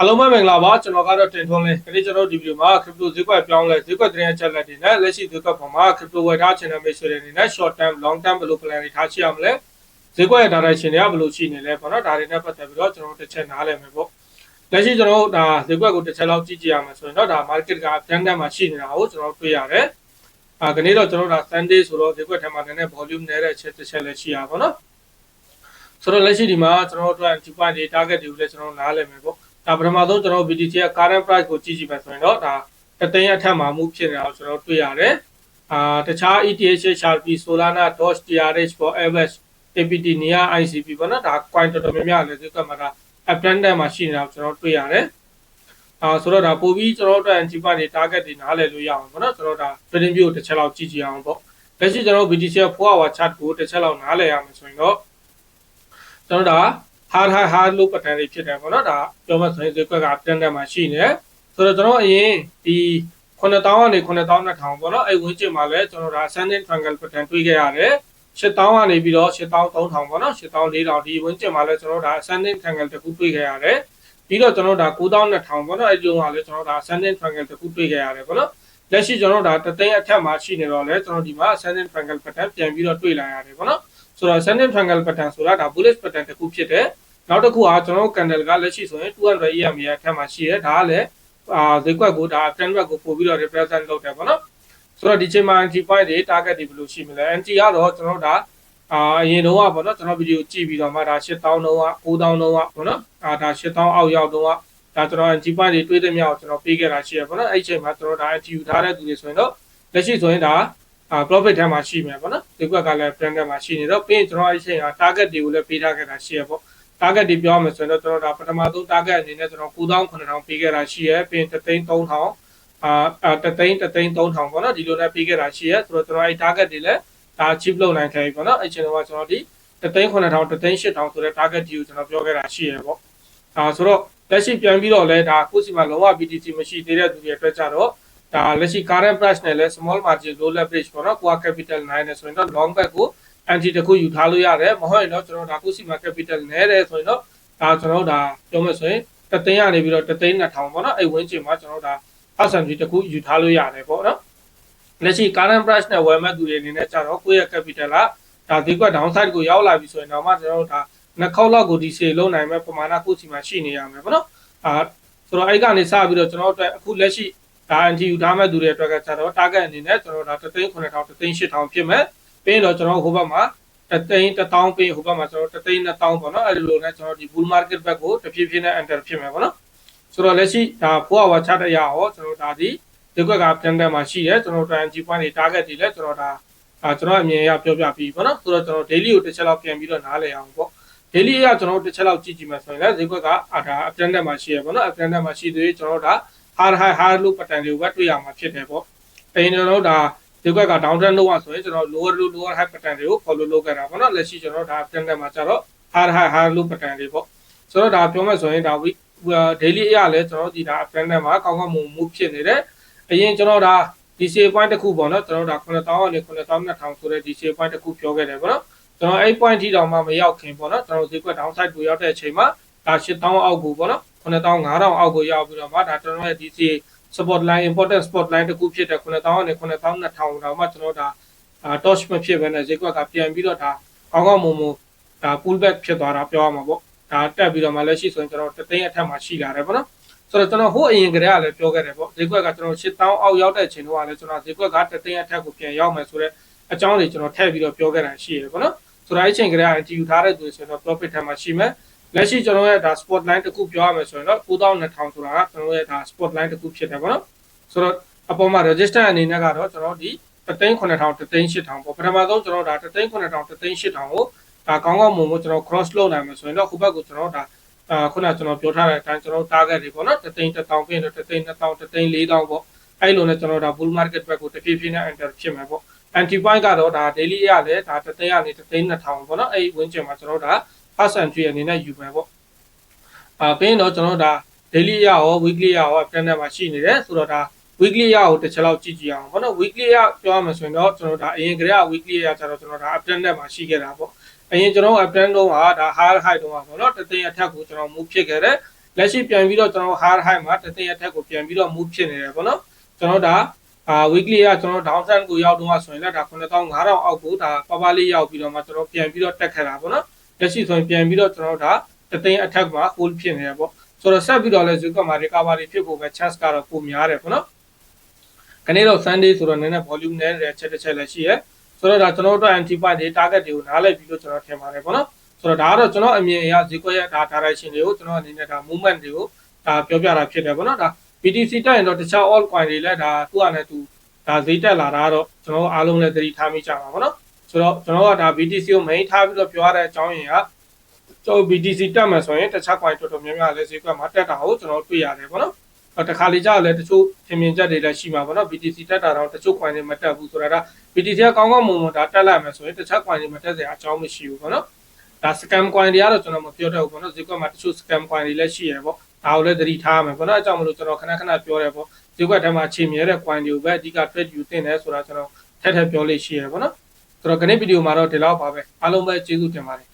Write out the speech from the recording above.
အားလုံးပဲမင်္ဂလာပါကျွန်တော်ကတော့တင်ထွန်းလင်းဒီနေ့ကျွန်တော်ဒီဗီဒီယိုမှာ crypto ဈေးကွက်ပြောင်းလဲဈေးကွက်သတင်းအချက်အလက်တွေနဲ့လက်ရှိဈေးကွက်ပေါ်မှာ crypto ဝယ်ထားချင်တဲ့မိတ်ဆွေတွေအနေနဲ့ short term long term ဘယ်လို plan တွေထားရှိရမလဲဈေးကွက်ရဲ့ direction တွေကဘယ်လိုရှိနေလဲပေါ့နော်ဒါတွေနဲ့ပတ်သက်ပြီးတော့ကျွန်တော်တစ်ချက်နားလည်မယ်ပေါ့လက်ရှိကျွန်တော်တို့ဒါဈေးကွက်ကိုတစ်ချက်လောက်ကြည့်ကြည့်ရမယ်ဆိုရင်တော့ဒါ market က trend တန်းမှာရှိနေတာကိုကျွန်တော်တွေ့ရတယ်အာဒီနေ့တော့ကျွန်တော်တို့ဒါ Sunday ဆိုတော့ဈေးကွက်ထဲမှာနည်းနည်း volume နည်းတဲ့အချက်တစ်ချက်လည်းရှိရပါတော့ဆိုတော့လက်ရှိဒီမှာကျွန်တော်တို့အတွက် anti point တွေ target တွေကိုလည်းကျွန်တော်နားလည်မယ်ပေါ့ ဒါပထမဆုံးကျွန်တော် BTC ရဲ့ current price ကိုကြည့်ကြည့်မယ်ဆိုရင်တော့ဒါတသိန်းအထက်မှာမှုဖြစ်နေတာကိုကျွန်တော်တွေ့ရတယ်အာတခြား ETH Sharpie Solana Doge TRH for average APT NIA ICP ပေါ့နော်ဒါ coin တော်တော်များများလည်းဒီကမှာဒါ uptrend မှာရှိနေတာကိုကျွန်တော်တွေ့ရတယ်အာဆိုတော့ဒါပို့ပြီးကျွန်တော်တို့အတွက် anti point တွေ target တွေနားလည်လို့ရအောင်ပေါ့နော်ကျွန်တော်ဒါ trading view ကိုတစ်ချက်လောက်ကြည့်ကြည့်အောင်ပေါ့လက်ရှိကျွန်တော် BTC ရဲ့4 hour chart ကိုတစ်ချက်လောက်နားလည်ရမယ်ဆိုရင်တော့ကျွန်တော်ဒါ hard hard hard လို့ပတ်တန်လေးဖြစ်တယ်ပေါ့နော်ဒါပြောမှဆိုရင်ဈေးကွက်ကတက်တက်မှာရှိနေတယ်ဆိုတော့ကျွန်တော်အရင်ဒီ9000ကနေ9200ပေါ့နော်အဲ့ဝင်းကျင်မှာလဲကျွန်တော်ဒါ ascending triangle pattern တွေးခဲ့ရတယ်8000ကနေပြီးတော့8300ပေါ့နော်8400ဒီဝင်းကျင်မှာလဲကျွန်တော်ဒါ ascending triangle တစ်ခုတွေးခဲ့ရတယ်ပြီးတော့ကျွန်တော်ဒါ9200ပေါ့နော်အဲ့ဒီမှာလဲကျွန်တော်ဒါ ascending triangle တစ်ခုတွေးခဲ့ရတယ်ပေါ့နော်လက်ရှိကျွန်တော်ဒါတသိန်းအထက်မှာရှိနေတော့လဲကျွန်တော်ဒီမှာ ascending triangle pattern ပြန်ပြီးတော့တွေးလာရတယ်ပေါ့နော် ဆိုတော့ ascending triangle pattern ဆိုတာဒါ bullish pattern တစ်ခုဖြစ်တယ်နောက်တစ်ခုကကျွန်တော် candle ကလက်ရှိဆိုရင်200 EMA အထက်မှာရှိရဲဒါကလည်းအာဈေးကွက်ကိုဒါ trend ဘက်ကိုပို့ပြီးတော့ represent လုပ်တယ်ပေါ့နော်ဆိုတော့ဒီချိန်မှာ anti point တွေ target တွေဘယ်လိုရှိမလဲ anti ကတော့ကျွန်တော်ဒါအာအရင်တော့ပေါ့နော်ကျွန်တော်ဗီဒီယိုကြည့်ပြီးတော့မှဒါ8000တော့9000တော့ပေါ့နော်အာဒါ8000အောက်ရောက်တော့ဒါကျွန်တော် anti point တွေတွေးသမျှကိုကျွန်တော်ပေးခဲ့တာရှိရပေါ့နော်အဲ့ဒီချိန်မှာကျွန်တော်ဒါ anti ယူထားတဲ့သူတွေဆိုရင်တော့လက်ရှိဆိုရင်ဒါ အာ profit ထဲမှာရှိမယ်ပေါ့နော်ဒီကွက်ကလည်း trend ထဲမှာရှိနေတော့ပြီးရင်ကျွန်တော်အဲ့ဒီချိန်က target တွေကိုလည်းပေးထားခဲ့တာရှိရပေါ့ target တွေပြောမယ်ဆိုရင်တော့ကျွန်တော်ဒါပထမဆုံး target အနေနဲ့ကျွန်တော်9000 9000ပေးခဲ့တာရှိရဲပြီးရင်33000အာတသိန်းတသိန်း3000ပေါ့နော်ဒီလိုနဲ့ပေးခဲ့တာရှိရဲဆိုတော့ကျွန်တော်အဲ target တွေလည်းဒါ achieve လုပ်နိုင်ခဲ့ပြီပေါ့နော်အဲချိန်တော့ကျွန်တော်ဒီတသိန်း9000တသိန်း8000ဆိုတဲ့ target တွေကိုကျွန်တော်ပြောခဲ့တာရှိရဲပေါ့အာဆိုတော့လက်ရှိပြန်ပြီးတော့လဲဒါကိုစီမှာလုံးဝ BTC မရှိသေးတဲ့သူတွေအတွက်ကြတော့ ဒါလက်ရှိ current price နဲ့လဲ small margin low leverage ပေါ့နော် core capital 9နဲ့ဆိုရင်တော့ long back ကို anti တခုယူထားလို့ရတယ်မဟုတ်ရင်တော့ကျွန်တော်ဒါကုစီမာ capital နဲတယ်ဆိုရင်တော့ဒါကျွန်တော်ဒါပြောမယ်ဆိုရင်တသိန်းကနေပြီးတော့တသိန်း2000ပေါ့နော်အဲ့ဝင်းကျင်မှာကျွန်တော်ဒါ percentage တခုယူထားလို့ရတယ်ပေါ့နော်လက်ရှိ current price နဲ့ဝယ်မဲ့သူတွေအနေနဲ့ကြတော့ကိုယ့်ရဲ့ capital ကဒါဒီကွက် downside ကိုရောက်လာပြီဆိုရင်တော့မှကျွန်တော်တို့ဒါနှစ်ခေါက်လောက်ကိုဒီစေလုံးနိုင်မဲ့ပမာဏကုစီမှာရှိနေရမယ်ပေါ့နော်အာဆိုတော့အဲ့ကနေစပြီးတော့ကျွန်တော်တို့အခုလက်ရှိ ဒါ anti ယူထားမဲ့သူတွေအတွက်ကကြတော့ target အနေနဲ့ကျွန်တော်ဒါတသိန်း9000တသိန်း8000ဖြစ်မဲ့ပြီးတော့ကျွန်တော်ဟိုဘက်မှာတသိန်း1000ပြီးဟိုဘက်မှာကျွန်တော်တသိန်း2000ပေါ့နော်အဲဒီလိုနဲ့ကျွန်တော်ဒီ bull market ဘက်ကိုတဖြည်းဖြည်းနဲ့ enter ဖြစ်မယ်ပေါ့နော်ဆိုတော့လက်ရှိဒါ4 hour chart အရာဟောကျွန်တော်ဒါဒီဒီကွက်ကပြန်တက်မှာရှိတယ်ကျွန်တော်20 point တွေ target တွေလည်းကျွန်တော်ဒါအာကျွန်တော်အမြင်အရပြောပြပြီးပေါ့နော်ဆိုတော့ကျွန်တော် daily ကိုတစ်ချက်လောက်ပြန်ပြီးတော့နားလည်အောင်ပေါ့ daily အရကျွန်တော်တစ်ချက်လောက်ကြည့်ကြည့်မယ်ဆိုရင်လည်းဒီကွက်ကအာဒါအပြန်တက်မှာရှိရပေါ့နော်အပြန်တက်မှာရှိသေးကျွန်တော်ဒါ hard high hard low pattern တွေကိုပဲတွေ့ရမှာဖြစ်တယ်ပေါ့အဲကျွန်တော်ဒါဒီကွက်က down trend လောက်อ่ะဆိုရင်ကျွန်တော် lower low lower high pattern တွေကို follow လုပ်ခဲ့တာပေါ့နော်လက်ရှိကျွန်တော်ဒါ trend ထဲမှာကျတော့ high high high low pattern တွေပေါ့ဆိုတော့ဒါပြောမှဆိုရင်ဒါ week daily အရလဲကျွန်တော်ဒီဒါ trend ထဲမှာကောင်းကောင်းမွန်မူဖြစ်နေတယ်အရင်ကျွန်တော်ဒါ DCA point တစ်ခုပေါ့နော်ကျွန်တော်ဒါ9000ကနေ9200ဆိုတဲ့ DCA point တစ်ခုပြောခဲ့တယ်ပေါ့နော်ကျွန်တော်အဲ့ point ထိတောင်မှမရောက်ခင်ပေါ့နော်ကျွန်တော်ဒီကွက် downside ကိုရောက်တဲ့အချိန်မှာဒါ8000အောက်ကိုပေါ့နော် 9500အောက်ကိုရောက်ပြီးတော့မှဒါကျွန်တော်ရဲ့ DCA support line important spot line တခုဖြစ်တဲ့9000နဲ့9200တောင်မှကျွန်တော်ဒါ touch မဖြစ်ဘဲနဲ့ဈေးကွက်ကပြန်ပြီးတော့ဒါကောင်းကောင်းမွန်မွန်ဒါ pull back ဖြစ်သွားတာပြောရမှာပေါ့ဒါတက်ပြီးတော့မှလက်ရှိဆိုရင်ကျွန်တော်တသိန်းအထက်မှာရှိလာတယ်ပေါ့နော်ဆိုတော့ကျွန်တော်ဟိုအရင်ကတည်းကလည်းပြောခဲ့တယ်ပေါ့ဈေးကွက်ကကျွန်တော်8000အောက်ရောက်တဲ့အချိန်တော့လည်းကျွန်တော်ဈေးကွက်ကတသိန်းအထက်ကိုပြန်ရောက်မယ်ဆိုတော့အကြောင်းတွေကျွန်တော်ထည့်ပြီးတော့ပြောခဲ့တာရှိရတယ်ပေါ့နော်ဆိုတော့အဲ့ချိန်ကတည်းက NTU ထားတဲ့သူဆိုရင်တော့ profit ထက်မှာရှိမယ် လက်ရှိကျွန်တော်ရဲ့ဒါ spot line တစ်ခုပြောရမယ်ဆိုရင်တော့9200ဆိုတာကကျွန်တော်ရဲ့ဒါ spot line တစ်ခုဖြစ်တယ်ပေါ့နော်ဆိုတော့အပေါ်မှာ register အနေနဲ့ကတော့ကျွန်တော်ဒီ38000 38000ပေါ့ပထမဆုံးကျွန်တော်ဒါ38000 38000ကိုဒါကောင်းကောင်းမွန်မွန်ကျွန်တော် cross လုပ်နိုင်မှာဆိုရင်တော့ခုဘက်ကိုကျွန်တော်ဒါအာခုနကကျွန်တော်ပြောထားတဲ့အတိုင်းကျွန်တော် target တွေပေါ့နော်3သိန်း1000ပြင်တော့3သိန်း2000 3သိန်း4000ပေါ့အဲ့လိုနဲ့ကျွန်တော်ဒါ bull market ဘက်ကိုတဖြည်းဖြည်းနဲ့ enter ဖြစ်မှာပေါ့ anti point ကတော့ဒါ daily ရလည်းဒါ3သိန်းကနေ3သိန်း2000ပေါ့နော်အဲ့ဝင်းကျင်မှာကျွန်တော်ဒါ percentage အနေနဲ့ယူမယ်ပေါ့အာပြီးရင်တော့ကျွန်တော်ဒါ daily ရရော weekly ရရော plan ထဲမှာရှိနေတယ်ဆိုတော့ဒါ weekly ရကိုတစ်ချက်လောက်ကြည့်ကြည့်အောင်ပေါ့နော် weekly ရပြောရမှာဆိုရင်တော့ကျွန်တော်ဒါအရင်ကတည်းက weekly ရကျတော့ကျွန်တော်ဒါ uptrend နဲ့မှာရှိခဲ့တာပေါ့အရင်ကျွန်တော် uptrend တော့ဟာဒါ high high တော့ပါပေါ့နော်တသိန်းအထက်ကိုကျွန်တော် move ဖြစ်ခဲ့တယ်လက်ရှိပြန်ပြီးတော့ကျွန်တော် hard high မှာတစ်သိန်းအထက်ကိုပြန်ပြီးတော့ move ဖြစ်နေတယ်ပေါ့နော်ကျွန်တော်ဒါအာ weekly ကကျွန်တော် down trend ကိုရောက်တော့ဆိုရင်လည်းဒါ9500အောက်ကိုဒါပပလေးရောက်ပြီးတော့မှကျွန်တော်ပြန်ပြီးတော့တက်ခဲ့တာပေါ့နော် လက်ရှိဆိုရင်ပြန်ပြီးတော့ကျွန်တော်ဒါတစ်သိန်းအထက်မှာ hold ဖြစ်နေတယ်ပေါ့ဆိုတော့ဆက်ပြီးတော့လည်း Zuka မှာ recovery ဖြစ်ဖို့ပဲ chance ကတော့ပိုများတယ်ပေါ့နော်ခနေ့တော့ Sunday ဆိုတော့နည်းနည်း volume နည်းတယ်ချက်တစ်ချက်လည်းရှိရဲဆိုတော့ဒါကျွန်တော်တို့ anti point တွေ target တွေကိုနားလည်ပြီးလို့ကျွန်တော်ထင်ပါတယ်ပေါ့နော်ဆိုတော့ဒါကတော့ကျွန်တော်အမြင်အရ Zuka ရဲ့ဒါ direction တွေကိုကျွန်တော်အနေနဲ့ဒါ movement တွေကိုဒါပြောပြတာဖြစ်တယ်ပေါ့နော်ဒါ BTC တက်ရင်တော့တခြား all coin တွေလည်းဒါသူ့အနေနဲ့သူဒါဈေးတက်လာတာတော့ကျွန်တော်အားလုံးလည်းသတိထားမိကြပါပေါ့နော် ဆိုတော့ကျွန်တော်ကဒါ BTC ကို main ထားပြီးတော့ပြောရတဲ့အကြောင်းရင်းကကျွန်တော် BTC တက်မယ်ဆိုရင်တခြား coin တော်တော်များများလည်းဈေးကွက်မှာတက်တာကိုကျွန်တော်တွေ့ရတယ်ပေါ့နော်အော်တခါလေကြာလည်းတချို့ထင်မြင်ချက်တွေလည်းရှိမှာပေါ့နော် BTC တက်တာတော့တချို့ coin တွေမတက်ဘူးဆိုတာက BTC ကကောင်းကောင်းမွန်မွန်ဒါတက်လာမယ်ဆိုရင်တခြား coin တွေမတက်စရာအကြောင်းမရှိဘူးပေါ့နော်ဒါ scam coin တွေကတော့ကျွန်တော်မပြောတတ်ဘူးပေါ့နော်ဈေးကွက်မှာတချို့ scam coin တွေလည်းရှိရပေါ့ဒါကိုလည်းသတိထားမယ်ပေါ့နော်အဲကြောင့်မလို့ကျွန်တော်ခဏခဏပြောရဲပေါ့ဈေးကွက်ထဲမှာချိန်မြဲတဲ့ coin တွေကိုပဲအဓိက trade ယူတင်တယ်ဆိုတာကျွန်တော်ထက်ထက်ပြောလို့ရှိရပေါ့နော် ဆိုတော့ခဏဗီဒီယိုမှာတော့ဒီလောက်ပါပဲအားလုံးပဲကျေးဇူးတင်ပါတယ်